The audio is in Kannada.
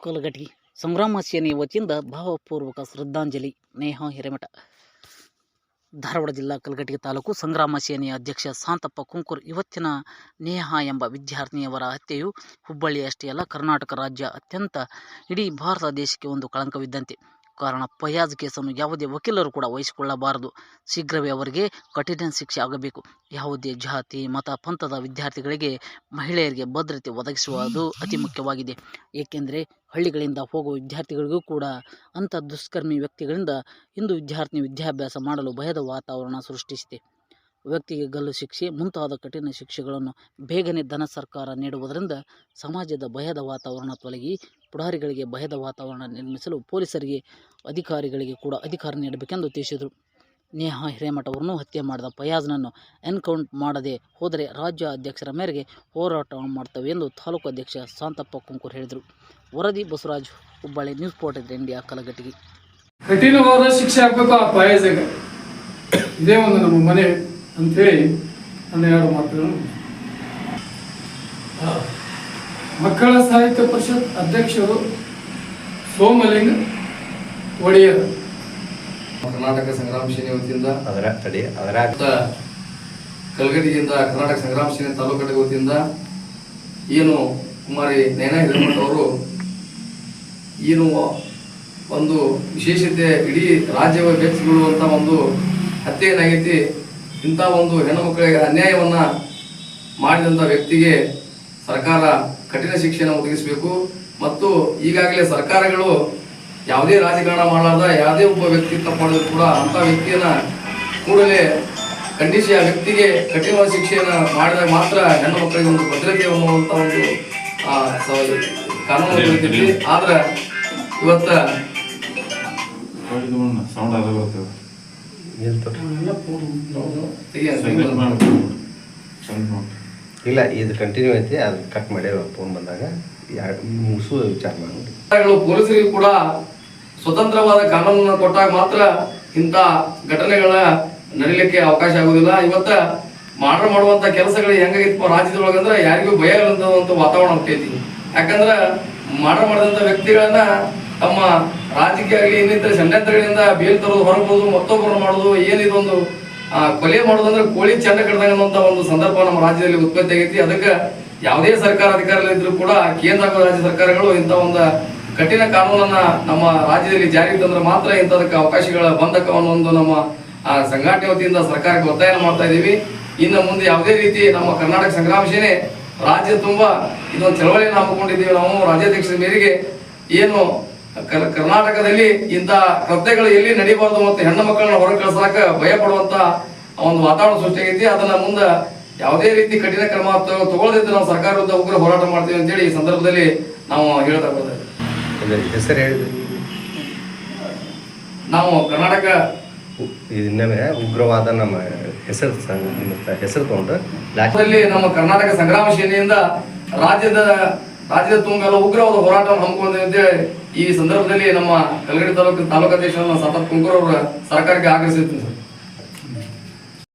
ಕಲಗಟಿ. ಸಂಗ್ರಾಮ ಸೇನೆಯ ವತಿಯಿಂದ ಭಾವಪೂರ್ವಕ ಶ್ರದ್ಧಾಂಜಲಿ. ನೇಹಾ ಹಿರೇಮಠ. ಧಾರವಾಡ ಜಿಲ್ಲಾ ಕಲಘಟಗಿ ತಾಲೂಕು ಸಂಗ್ರಾಮ ಸೇನೆಯ ಅಧ್ಯಕ್ಷ ಶಾಂತಪ್ಪ ಕುಂಕುರ್. ಇವತ್ತಿನ ನೇಹಾ ಎಂಬ ವಿದ್ಯಾರ್ಥಿನಿಯವರ ಹತ್ಯೆಯು ಹುಬ್ಬಳ್ಳಿಯಷ್ಟೇ ಅಲ್ಲ, ಕರ್ನಾಟಕ ರಾಜ್ಯ ಅತ್ಯಂತ ಇಡೀ ಭಾರತ ದೇಶಕ್ಕೆ ಒಂದು ಕಳಂಕವಿದ್ದಂತೆ. ಕಾರಣ ಫಯಾಜ್ ಕೇಸನ್ನು ಯಾವುದೇ ವಕೀಲರು ಕೂಡ ವಹಿಸಿಕೊಳ್ಳಬಾರದು. ಶೀಘ್ರವೇ ಅವರಿಗೆ ಕಠಿಣ ಶಿಕ್ಷೆ ಆಗಬೇಕು. ಯಾವುದೇ ಜಾತಿ, ಮತ, ಪಂಥದ ವಿದ್ಯಾರ್ಥಿಗಳಿಗೆ ಮಹಿಳೆಯರಿಗೆ ಭದ್ರತೆ ಒದಗಿಸುವುದು ಅತಿ ಮುಖ್ಯವಾಗಿದೆ. ಏಕೆಂದರೆ ಹಳ್ಳಿಗಳಿಂದ ಹೋಗುವ ವಿದ್ಯಾರ್ಥಿಗಳಿಗೂ ಕೂಡ ಅಂಥ ದುಷ್ಕರ್ಮಿ ವ್ಯಕ್ತಿಗಳಿಂದ ಇಂದು ವಿದ್ಯಾರ್ಥಿನಿ ವಿದ್ಯಾಭ್ಯಾಸ ಮಾಡಲು ಭಯದ ವಾತಾವರಣ ಸೃಷ್ಟಿಸಿದೆ. ವ್ಯಕ್ತಿಗೆ ಗಲ್ಲು ಶಿಕ್ಷೆ, ಮುಂತಾದ ಕಠಿಣ ಶಿಕ್ಷೆಗಳನ್ನು ಬೇಗನೆ ಧನ ಸರ್ಕಾರ ನೀಡುವುದರಿಂದ ಸಮಾಜದ ಭಯದ ವಾತಾವರಣ ತೊಲಗಿ ಪುಡಾರಿಗಳಿಗೆ ಭಯದ ವಾತಾವರಣ ನಿರ್ಮಿಸಲು ಪೊಲೀಸರಿಗೆ, ಅಧಿಕಾರಿಗಳಿಗೆ ಕೂಡ ಅಧಿಕಾರ ನೀಡಬೇಕೆಂದು ತಿಳಿಸಿದರು. ನೇಹಾ ಹಿರೇಮಠ ಅವರನ್ನು ಹತ್ಯೆ ಮಾಡಿದ ಫಯಾಜ್ನನ್ನು ಎನ್ಕೌಂಟ್ ಮಾಡದೆ ಹೋದರೆ ರಾಜ್ಯ ಅಧ್ಯಕ್ಷರ ಮೇರೆಗೆ ಹೋರಾಟ ಮಾಡ್ತವೆ ಎಂದು ತಾಲೂಕು ಅಧ್ಯಕ್ಷ ಶಾಂತಪ್ಪ ಕುಂಕೂರ್ ಹೇಳಿದರು. ವರದಿ Basavaraj Hubballi, news portal India Kalaghatagi. ಕಠಿಣವಾದ ಶಿಕ್ಷೆ ಆಗಬೇಕು ಆ ಇದೇ ಒಂದು ನಮ್ಮ ಮನೆ. ಅಂಥೇಳಿ ನನ್ನ ಎರಡು ಮಾತುಗಳನ್ನು ಮಕ್ಕಳ ಸಾಹಿತ್ಯ ಪರಿಷತ್ ಅಧ್ಯಕ್ಷರು ಸೋಮಲಿಂಗ ಒಡೆಯರ್. ಕರ್ನಾಟಕ ಸಂಗ್ರಾಮ ಸೇನೆ ವತಿಯಿಂದ ಅದರ ತಡೆ ಅದರ ಮತ್ತು ಕಲಗಡಿಯಿಂದ ಕರ್ನಾಟಕ ಸಂಗ್ರಾಮ ಸೇನೆ ತಾಲೂಕು ಘಟಕ ವತಿಯಿಂದ ಏನು ಕುಮಾರಿ ನಯನ ಹಿರೇಮಠ ಅವರು ಏನು ಒಂದು ವಿಶೇಷತೆ ಇಡೀ ರಾಜ್ಯವೇ ಬೆಚ್ಚಿಕೊಳ್ಳುವಂಥ ಒಂದು ಹತ್ಯೆ ಏನಾಗೈತಿ ಇಂಥ ಒಂದು ಹೆಣ್ಣು ಮಕ್ಕಳಿಗೆ ಅನ್ಯಾಯವನ್ನ ಮಾಡಿದಂಥ ವ್ಯಕ್ತಿಗೆ ಸರ್ಕಾರ ಕಠಿಣ ಶಿಕ್ಷೆಯನ್ನು ಒದಗಿಸಬೇಕು. ಮತ್ತು ಈಗಾಗಲೇ ಸರ್ಕಾರಗಳು ಯಾವುದೇ ರಾಜಕಾರಣ ಮಾಡಲಾರ್ದ ಯಾವುದೇ ಒಬ್ಬ ವ್ಯಕ್ತಿ ತಪ್ಪಾಡಿದ್ರು ಕೂಡ ಅಂಥ ವ್ಯಕ್ತಿಯನ್ನ ಕೂಡಲೇ ಖಂಡಿಸಿ ಆ ವ್ಯಕ್ತಿಗೆ ಕಠಿಣ ಶಿಕ್ಷೆಯನ್ನು ಮಾಡಿದಾಗ ಮಾತ್ರ ಹೆಣ್ಣು ಮಕ್ಕಳಿಗೆ ಒಂದು ಭದ್ರತೆ ಅನ್ನುವಂಥ ಒಂದು ಕಾನೂನು ಬರೀತೈತಿ ಆದ್ರೆ ಇವತ್ತ ಇಲ್ಲ ಇದು ಕಂಟಿನ್ಯೂ ಐತಿ ಅದು ಕಟ್ ಮಾಡಿ ಫೋನ್ ಬಂದಾಗ. ಮುಗಿಸು ವಿಚಾರ ಮಾಡಿ. ಪೊಲೀಸರಿಗೆ ಪೊಲೀಸರಿಗೂ ಕೂಡ ಸ್ವತಂತ್ರವಾದ ಕಾನೂನನ್ನು ಕೊಟ್ಟಾಗ ಮಾತ್ರ ಇಂಥ ಘಟನೆಗಳ ನಡೀಲಿಕ್ಕೆ ಅವಕಾಶ ಆಗುದಿಲ್ಲ. ಇವತ್ತ ಮಾಡ್ರ ಮಾಡುವಂತ ಕೆಲಸಗಳು ಹೆಂಗಾಗಿತ್ತು ರಾಜ್ಯದೊಳಗಂದ್ರೆ ಯಾರಿಗೂ ಭಯ ಇಲ್ಲದಂತ ವಾತಾವರಣ ಆಗ್ತೈತಿ. ಯಾಕಂದ್ರ ಮಾಡ್ರ ಮಾಡಿದಂತ ವ್ಯಕ್ತಿಗಳನ್ನ ತಮ್ಮ ರಾಜಕೀಯ ಆಗಲಿ, ಇನ್ನಿತರ ಷಡ್ಯಂತ್ರಗಳಿಂದ ಬೇಲ್ ತರೋದು ಹೊರಬೋದು ಮತ್ತೊಬ್ಬರು ಮಾಡೋದು ಏನಿದೊಂದು ಕೊಲೆ ಮಾಡೋದಂದ್ರೆ ಕೋಳಿ ಚೆಂಡ ಕಡ್ದಂಗ ಒಂದು ಸಂದರ್ಭ ನಮ್ಮ ರಾಜ್ಯದಲ್ಲಿ ಉತ್ಪತ್ತಿ ಆಗೈತಿ. ಅದಕ್ಕೆ ಯಾವುದೇ ಸರ್ಕಾರ ಅಧಿಕಾರದಲ್ಲಿದ್ದರೂ ಕೂಡ ಕೇಂದ್ರ ಹಾಗೂ ರಾಜ್ಯ ಸರ್ಕಾರಗಳು ಇಂಥ ಒಂದು ಕಠಿಣ ಕಾನೂನನ್ನ ನಮ್ಮ ರಾಜ್ಯದಲ್ಲಿ ಜಾರಿಗೆ ತಂದ್ರೆ ಮಾತ್ರ ಇಂಥದಕ್ಕೆ ಅವಕಾಶಗಳ ಬಂಧಕವನ್ನು ಒಂದು ನಮ್ಮ ಸಂಘಟನೆ ವತಿಯಿಂದ ಸರ್ಕಾರಕ್ಕೆ ಒತ್ತಾಯ ಮಾಡ್ತಾ ಇದ್ದೀವಿ. ಇನ್ನು ಮುಂದೆ ಯಾವುದೇ ರೀತಿ ನಮ್ಮ ಕರ್ನಾಟಕ ಸಂಗ್ರಾಮಶೇನೆ ರಾಜ್ಯ ತುಂಬಾ ಇದೊಂದು ಚಳವಳಿಯನ್ನು ಹಮ್ಮಿಕೊಂಡಿದ್ದೀವಿ ನಾವು. ರಾಜ್ಯಾಧ್ಯಕ್ಷರ ಮೇರೆಗೆ ಏನು ಕರ್ನಾಟಕದಲ್ಲಿ ಇಂಥ ಕೃತ್ಯಗಳು ಎಲ್ಲಿ ನಡೀಬಾರ್ದು ಮತ್ತು ಹೆಣ್ಣು ಮಕ್ಕಳನ್ನ ಹೊರ ಕಳ್ಸಾಕ ಭಯ ಪಡುವಂತ ಒಂದು ವಾತಾವರಣ ಸೃಷ್ಟಿಯಾಗೈತಿ ಅದನ್ನ ಮುಂದೆ ಯಾವುದೇ ರೀತಿ ಕಠಿಣ ಕ್ರಮ ತಗೊ- ನಾವು ಸರ್ಕಾರ ವಿರುದ್ಧ ಉಗ್ರ ಹೋರಾಟ ಮಾಡ್ತೀವಿ ಅಂತೇಳಿ ಈ ಸಂದರ್ಭದಲ್ಲಿ ನಾವು ಹೇಳ್ತಾ ಹೆಸರು ಹೇಳಿದ್ರಿ? ನಾವು ಕರ್ನಾಟಕ ಉಗ್ರವಾದ ನಮ್ಮ ಹೆಸರು ಹೆಸರು ತಗೊಂಡು ನಮ್ಮ ಕರ್ನಾಟಕ ಸಂಗ್ರಾಮ ಸೇನೆಯಿಂದ ರಾಜ್ಯದ ರಾಜ್ಯದ ತುಂಬೆಲ್ಲ ಉಗ್ರವಾದ ಹೋರಾಟವನ್ನು ಹಮ್ಮಿಕೊಂಡಿದೆ ಈ ಸಂದರ್ಭದಲ್ಲಿ ನಮ್ಮ ಕಲಗಡಿ ತಾಲೂಕು ತಾಲೂಕಾಧ್ಯಕ್ಷರನ್ನ ಸತತ್ ಕುಂಕೂರ್ ಅವರು ಸರ್ಕಾರಕ್ಕೆ ಆಗ್ರಹಿಸುತ್ತೀನಿ ಸರ್